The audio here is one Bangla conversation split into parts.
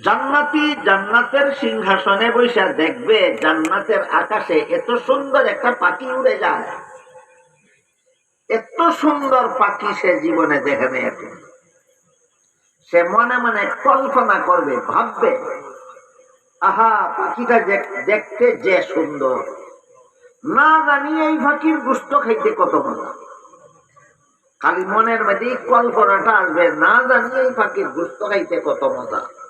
জান্নাতি জান্নাতের সিংহাসনে বৈশা দেখবে জান্নাতের আকাশে এত সুন্দর একটা পাখি উড়ে যায়। এত সুন্দর পাখি সে জীবনে দেখে নেই সে মনে মনে কল্পনা করবে, ভাববে, আহা, পাখিটা দেখ- দেখতে যে সুন্দর। না জানি এই পাখির গুস্ত খাইতে কত মজা। খালি মনের মধ্যে কল্পনাটা আসবে, না জানি এই পাখির গুস্ত খাইতে কত মজা।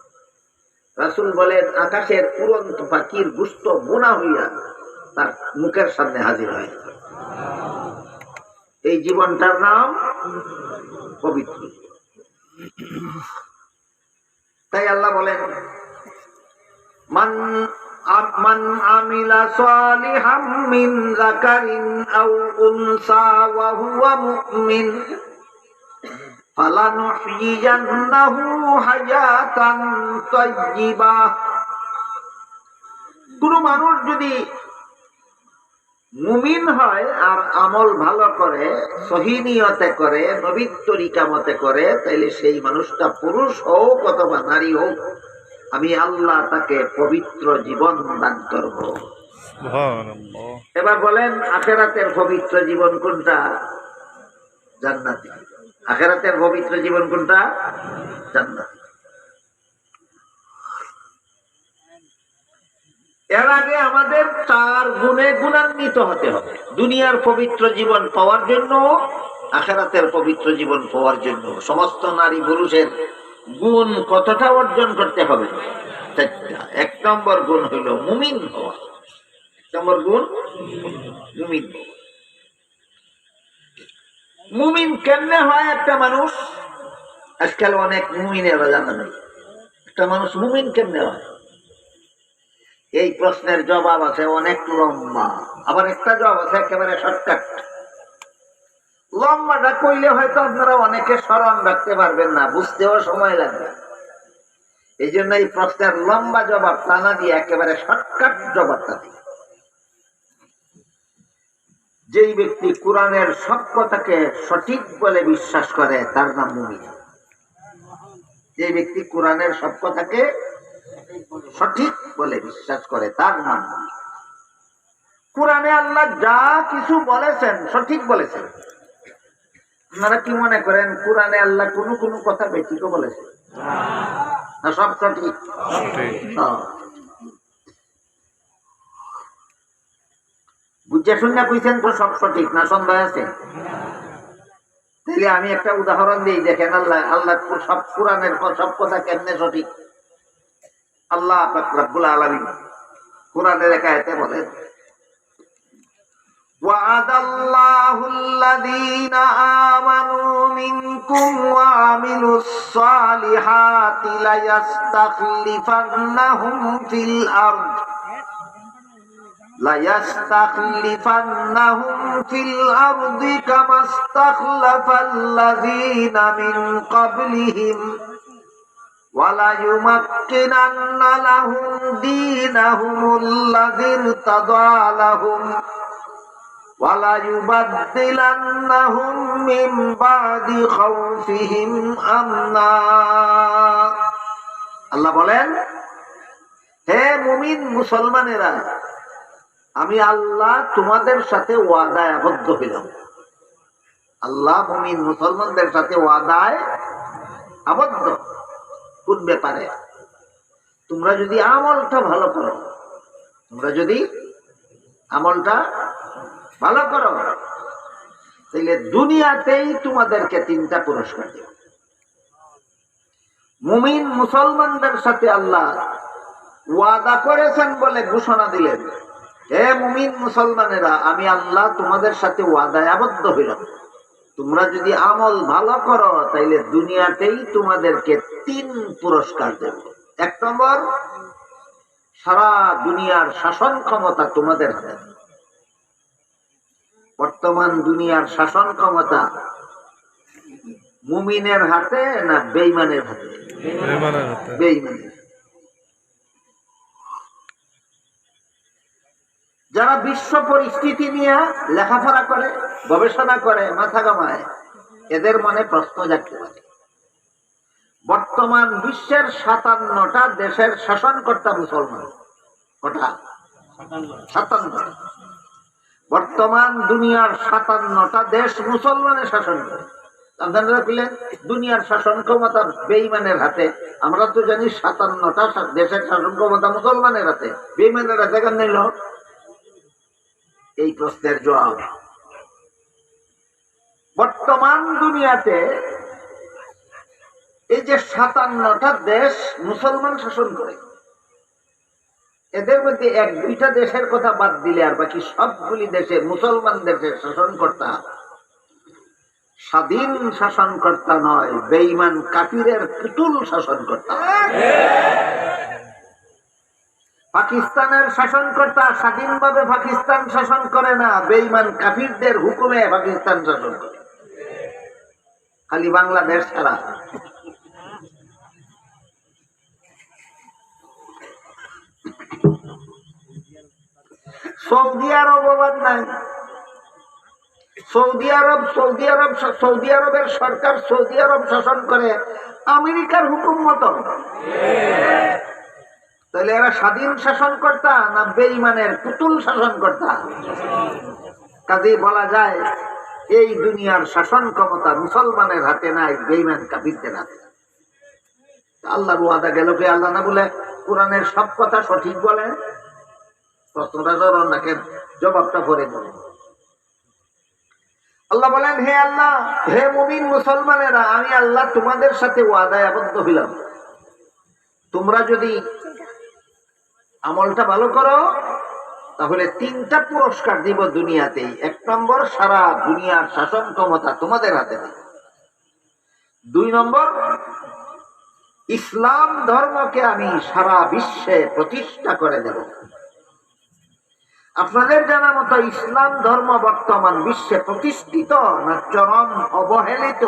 রাসুল বলেন আকাশের উড়ন্ত পাখির গুস্ত বোনা হইয়া তার মুখের সামনে হাজির হয়। এই জীবনটার নাম পবিত্র। তাই আল্লাহ বলেন, মান আ- মান আমিলা সালিহাম মিন যাকারিন আও উনসা ওয়া কোন মানুষ যদি মুমিন হয় আর আমল ভালো করে সহিনিয়তে করে নবীর তরিকা মতে করে তাইলে সেই মানুষটা পুরুষ হোক অথবা নারী হোক আমি আল্লাহ তাকে পবিত্র জীবন দান করব। এবার বলেন আখেরাতের পবিত্র জীবন কোনটা? জান্নাতি। আখেরাতের পবিত্র জীবন কোনটা? জান্নাতি। এর আগে আমাদের চার গুণে গুণান্বিত হতে হবে। দুনিয়ার পবিত্র জীবন পাওয়ার জন্য, আখেরাতের পবিত্র জীবন পাওয়ার জন্য। সমস্ত নারী পুরুষের গুণ কতটা অর্জন করতে হবে? এক নম্বর গুণ হইল মুমিন হওয়া। এক নম্বর গুণ মুমিন হওয়া। মুমিন কেমনে হয় একটা মানুষ? আজকাল অনেক মুমিনেরা জানা নেই। একটা মানুষ মুমিন কেমনে হয়? এই প্রশ্নের জবাব আছে অনেক লম্বা। আবার একটা জবাব আছে একেবারে শর্টকাট লম্বাটা কইলে হয়তো আপনারা অনেকে স্মরণ রাখতে পারবেন না, বুঝতেও সময় লাগবে। এই জন্য এই প্রশ্নের লম্বা জবাব টানা দিয়ে একেবারে শর্টকাট জবাবটা দিই। যেই ব্যক্তি কোরআনের সব কথাকে সঠিক বলে বিশ্বাস করে তার নাম মুমিন। যে ব্যক্তি কোরআনের সব কথাকে সঠিক বলে বিশ্বাস করে তার নাম মুমিন। কোরআনে আল্লাহ যা কিছু বলেছেন সঠিক বলেছেন। আপনারা কি মনে করেন কোরআনে আল্লাহ কোনো কোনো কথা ব্যতীত বলেছেন? না সব সঠিক সঠিক হ্যাঁ। বুঝে শুনে কইছেন তো সব সঠিক না সন্দেহ আছে তাহলে আমি একটা উদাহরণ দিই দেখেন আল্লাহ আল্লাহ সব কোরআনের ক- সব কথা কেমনে সঠিক আল্লাহ পাক রব্বুল আলামিন কোরআনের একায়তে বলেন وعد الله الذين آمنوا منكم وعملوا الصالحات ليستخلفنهم في الأرض ليستخلفنهم في الأرض كما استخلف الذين من قبلهم وليمكنن لهم دينهم الذي ارتضى لهم وليبدلنهم من بعد خوفهم أمنا আল্লাহ বলেন হে মুমিন মুসলমানেরা আমি আল্লাহ তোমাদের সাথে ওয়াদায় আবদ্ধ হইলাম। আল্লাহ মুমিন মুসলমানদের সাথে ওয়াদায় আবদ্ধ। কোন ব্যাপারে? তোমরা যদি আমলটা ভালো করো, তোমরা যদি আমলটা ভালো করো তাহলে দুনিয়াতেই তোমাদেরকে তিনটা পুরস্কার দেব। মুমিন মুসলমানদের সাথে আল্লাহ ওয়াদা করেছেন বলে ঘোষণা দিলেন। হে মুমিন মুসলমানেরা আমি আল্লাহ তোমাদের সাথে ওয়াদায় আবদ্ধ হইলাম। তোমরা যদি আমল ভালো করো তাইলে দুনিয়াতেই তোমাদেরকে তিন পুরস্কার দেব। এক নম্বর সারা দুনিয়ার শাসন ক্ষমতা তোমাদের হাতে। বর্তমান দুনিয়ার শাসন ক্ষমতা মুমিনের হাতে না বেইমানের হাতে? বেঈমানের হাতে। বেইমানের যারা বিশ্ব পরিস্থিতি নিয়ে লেখাপড়া করে, গবেষণা করে, মাথা কামায় এদের মনে প্রশ্ন জাগতে পারে। বর্তমান বিশ্বের সাতান্নটা দেশের শাসনকর্তা মুসলমান। কটা? সাতান্ন। বর্তমান দুনিয়ার সাতান্নটা দেশ মুসলমানের শাসন করে। আপনারা পেলেন দুনিয়ার শাসন ক্ষমতা বেইমানের হাতে। আমরা তো জানি সাতান্নটা দেশের শাসন ক্ষমতা মুসলমানের হাতে। বেইমানের হাতে কেন নিল। এই প্রশ্নের জবাব বর্তমান দুনিয়াতে এই যে সাতান্নটা দেশ মুসলমান শাসন করে, এদের মধ্যে এক দুইটা দেশের কথা বাদ দিলে আর বাকি সবগুলি দেশে মুসলমান দেশের শাসনকর্তা। স্বাধীন শাসনকর্তা নয় বেইমান কাফিরের পুতুল শাসনকর্তা। পাকিস্তানের শাসনকর্তা স্বাধীনভাবে পাকিস্তান শাসন করে না বেইমান কাফিরদের হুকুমে পাকিস্তান শাসন করে। খালি বাংলাদেশ ছাড়া। সৌদি আরব আবার নাই। সৌদি আরব সৌদি আরব, সৌদি আরবের সরকার সৌদি আরব শাসন করে, আমেরিকার হুকুম মতো। তাহলে এরা স্বাধীন শাসনকর্তা না বেইমানের পুতুল শাসনকর্তা? কাজেই বলা যায়, এই দুনিয়ার শাসন ক্ষমতা মুসলমানের হাতে নাই বেইমান কাবিরদের হাতে আল্লাহ ওয়াদা গেল কে? আল্লাহ না বলে কোরআনের সব কথা সঠিক বলে? প্রশ্নটা ধরুন না জবাবটা পরে দেবেন আল্লাহ বলেন, হে আল্লাহ, হে মুমিন মুসলমানেরা, আমি আল্লাহ তোমাদের সাথে ওয়াদায় আবদ্ধ হইলাম। তোমরা যদি আমলটা ভালো করো তাহলে তিনটা পুরস্কার দিব দুনিয়াতেই। এক নম্বর সারা দুনিয়ার শাসন ক্ষমতা তোমাদের হাতে নেই। দুই নম্বর ইসলাম ধর্মকে আমি সারা বিশ্বে প্রতিষ্ঠা করে দেব। আপনাদের জানা মতো ইসলাম ধর্ম বর্তমান বিশ্বে প্রতিষ্ঠিত না চরম অবহেলিত?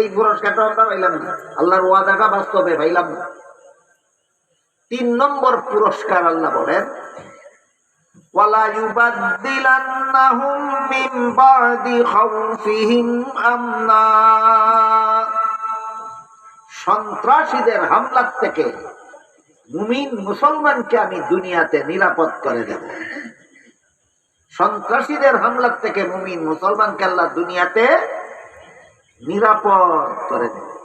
এই পুরস্কারটা আমরা পাইলাম না। আল্লাহর ওয়াদাটা বাস্তবে পাইলাম না। তিন নম্বর পুরস্কার আল্লাহ বলেন বাদি খাউফিহিম সন্ত্রাসীদের হামলার থেকে মুমিন মুসলমানকে আমি দুনিয়াতে নিরাপদ করে দেব। সন্ত্রাসীদের হামলার থেকে মুমিন মুসলমানকে আল্লাহ দুনিয়াতে নিরাপদ করে দেবে।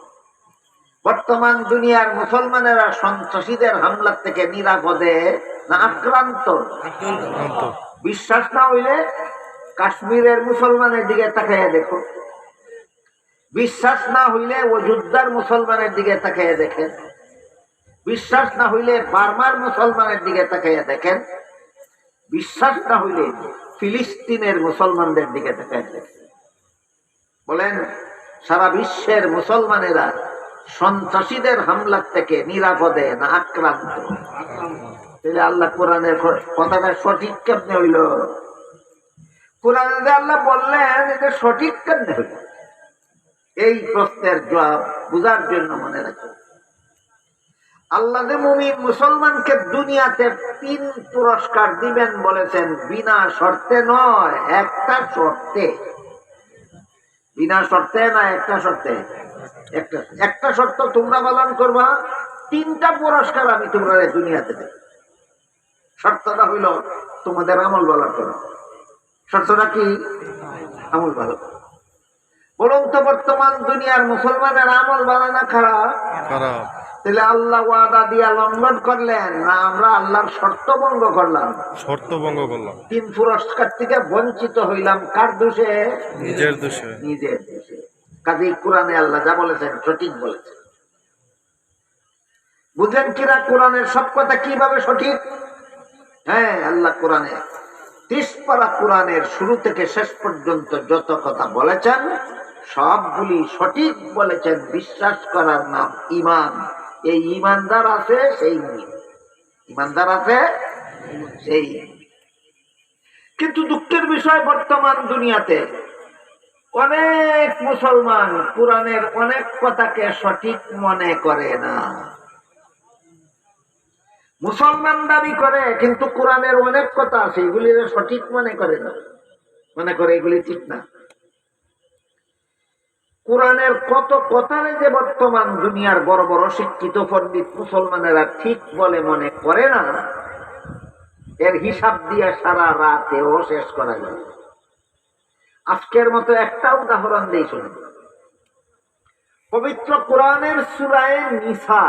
বর্তমান দুনিয়ার মুসলমানেরা সন্ত্রাসীদের হামলার থেকে নিরাপদে না আক্রান্ত? বিশ্বাস না হইলে কাশ্মীরের মুসলমানের দিকে তাকাইয়া দেখো। বিশ্বাস না হইলে অযোধ্যার মুসলমানের দিকে তাকাইয়া দেখেন। বিশ্বাস না হইলে বার্মার মুসলমানের দিকে তাকাইয়া দেখেন। বিশ্বাস না হইলে ফিলিস্তিনের মুসলমানদের দিকে তাকাইয়া দেখেন। বলেন সারা বিশ্বের মুসলমানেরা সন্ত্রাসীদের হামলার থেকে নিরাপদে না, আক্রান্ত। তাহলে আল্লাহ কোরআনের কথাটা সঠিক কেমনে হইল? কোরআনে আল্লাহ বললেন, এটা সঠিক কেমনে হইল? এই প্রশ্নের জবাব বুঝার জন্য মনে রাখো। আল্লাহ মুমিন মুসলমানকে দুনিয়াতে তিন পুরস্কার দিবেন বলেছেন, বিনা শর্তে নয়, একটা শর্তে। বিনা শর্তে না, একটা শর্তে। একটা একটা শর্ত তোমরা পালন করবা তিনটা পুরস্কার আমি তোমরা এই দুনিয়াতে দেব। শর্তটা হইল তোমাদের আমল ভালো করো। শর্তটা কি? আমল ভালো করো। বলুন তো বর্তমান দুনিয়ার মুসলমানের আমল ভালো না খারাপ? তাহলে আল্লাহ ওয়াদা দিয়া লঙ্ঘন করলেন না আমরা আল্লাহর শর্ত ভঙ্গ করলাম? শর্ত ভঙ্গ করলাম। তিন পুরস্কার থেকে বঞ্চিত হইলাম কার দোষে? নিজের দোষে। নিজের দোষে। কাজে কোরআনে আল্লাহ যা বলেছেন সঠিক বলেছেন। বুঝলেন কিনা কোরআনের সব কথা কীভাবে সঠিক? হ্যাঁ আল্লাহ কোরআনে তিসপাড়া কোরআনের শুরু থেকে শেষ পর্যন্ত যত কথা বলেছেন, সবগুলি সঠিক বলেছেন। বিশ্বাস করার নাম ইমান এই ইমানদার আছে, সেই। ইমানদার আছে, সেই কিন্তু দুঃখের বিষয় বর্তমান দুনিয়াতে অনেক মুসলমান কোরআনের অনেক কথাকে সঠিক মনে করে না। মুসলমান দাবি করে, কিন্তু কোরআনের অনেক কথা আছে এগুলি সঠিক মনে করে না। মনে করে এগুলি ঠিক না। কোরআনের কত কথারে যে বর্তমান দুনিয়ার বড় বড় শিক্ষিত পণ্ডিত মুসলমানেরা ঠিক বলে মনে করে না, এর হিসাব দিয়ে সারা রাতেও শেষ করা যায়। আজকের মতো একটা উদাহরণ দিয়ে শুনুন পবিত্র কোরআনের সুরায় নিসা